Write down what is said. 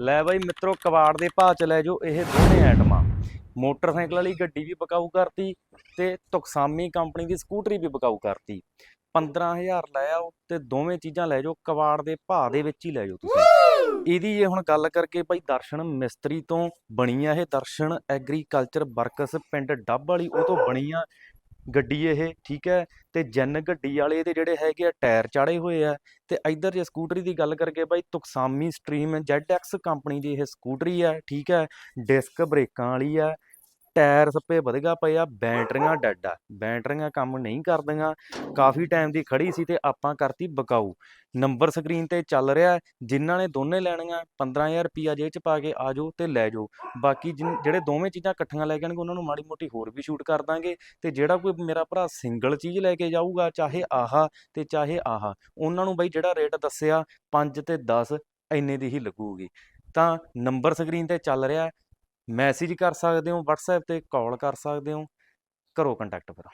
ਲੈ ਬਾਈ ਮਿੱਤਰੋ ਕਬਾੜ ਦੇ ਭਾਅ ਚ ਲੈ ਜਾਓ ਇਹ ਦੋਨੇ ਆਈਟਮਾਂ ਮੋਟਰਸਾਈਕਲ ਵਾਲੀ ਗੱਡੀ ਵੀ ਬਕਾਊ ਕਰਤੀ ਤੇ ਤੁਕਸਾਮੀ ਕੰਪਨੀ ਦੀ ਸਕੂਟਰੀ ਵੀ ਬਕਾਊ ਕਰਤੀ। 15000 ਲੈ ਆਓ ਤੇ ਦੋਵੇਂ ਚੀਜ਼ਾਂ ਲੈ ਜਾਓ ਕਬਾੜ ਦੇ ਭਾਅ ਦੇ ਵਿੱਚ ਹੀ ਲੈ ਜਾਓ ਤੁਸੀਂ। ਇਹਦੀ ਜੇ ਹੁਣ ਗੱਲ ਕਰਕੇ ਭਾਈ ਦਰਸ਼ਨ ਮਿਸਤਰੀ ਤੋਂ ਬਣੀ ਆ ਇਹ ਦਰਸ਼ਨ ਐਗਰੀਕਲਚਰ ਵਰਕਸ ਪਿੰਡ ਡੱਬ ਵਾਲੀ ਉਹ ਤੋਂ ਬਣੀ ਆ ਗੱਡੀ ਇਹ, ਠੀਕ ਹੈ? ਤੇ ਜਨ ਗੱਡੀ ਵਾਲੇ ਇਹਦੇ ਜਿਹੜੇ ਹੈਗੇ ਆ, ਟਾਇਰ ਚਾੜੇ ਹੋਏ ਆ। ਤੇ ਇਧਰ ਜੇ ਸਕੂਟਰੀ ਦੀ ਗੱਲ ਕਰਕੇ ਬਾਈ, ਤੁਕਸਾਮੀ ਸਟ੍ਰੀਮ ZX ਕੰਪਨੀ ਦੀ ਇਹ ਸਕੂਟਰੀ ਆ, ਠੀਕ ਹੈ? ਡਿਸਕ ਬ੍ਰੇਕਾਂ ਵਾਲੀ ਆ ਟਾਇਰ ਸੱਪੇ ਵਧਗਾ ਪਏ ਆ, ਬੈਟਰੀਆਂ ਡੈਡ ਆ। ਬੈਟਰੀਆਂ ਕੰਮ ਨਹੀਂ ਕਰਦੀਆਂ, ਕਾਫੀ ਟਾਈਮ ਦੀ ਖੜੀ ਸੀ ਤੇ ਆਪਾਂ ਕਰਤੀ ਬਕਾਊ। ਨੰਬਰ ਸਕਰੀਨ ਤੇ ਚੱਲ ਰਿਹਾ, ਜਿਨ੍ਹਾਂ ਨੇ ਦੋਨੇ ਲੈਣੀਆਂ 15000 ਰੁਪਿਆ ਜੇਬ ਚ ਪਾ ਕੇ ਆ ਜਾਓ ਤੇ ਲੈ ਜਾਓ। ਬਾਕੀ ਜਿਨ- ਜਿਹੜੇ ਦੋਵੇਂ ਚੀਜ਼ਾਂ ਇਕੱਠੀਆਂ ਲੈ ਕੇ ਆਣਗੇ ਉਹਨਾਂ ਨੂੰ ਮਾੜੀ ਮੋਟੀ ਹੋਰ ਵੀ ਸ਼ੂਟ ਕਰ ਦਾਂਗੇ ਤੇ ਜਿਹੜਾ ਕੋਈ ਮੇਰਾ ਭਰਾ ਸਿੰਗਲ ਚੀਜ਼ ਲੈ ਕੇ ਜਾਊਗਾ, ਚਾਹੇ ਆਹਾ ਤੇ ਚਾਹੇ ਆਹਾ, ਉਹਨਾਂ ਨੂੰ ਬਈ ਜਿਹੜਾ ਰੇਟ ਦੱਸਿਆ 5 ਤੇ 10 ਇੰਨੇ ਦੀ ਹੀ ਲੱਗੂਗੀ। ਤਾਂ ਨੰਬਰ ਸਕਰੀਨ ਤੇ ਚੱਲ ਰਿਹਾ ਮੈਸੇਜ ਕਰ ਸਕਦੇ ਹੋ WhatsApp ਤੇ ਕਾਲ ਕਰ ਸਕਦੇ ਹੋ ਕਰੋ ਕੰਟੈਕਟ ਫਿਰ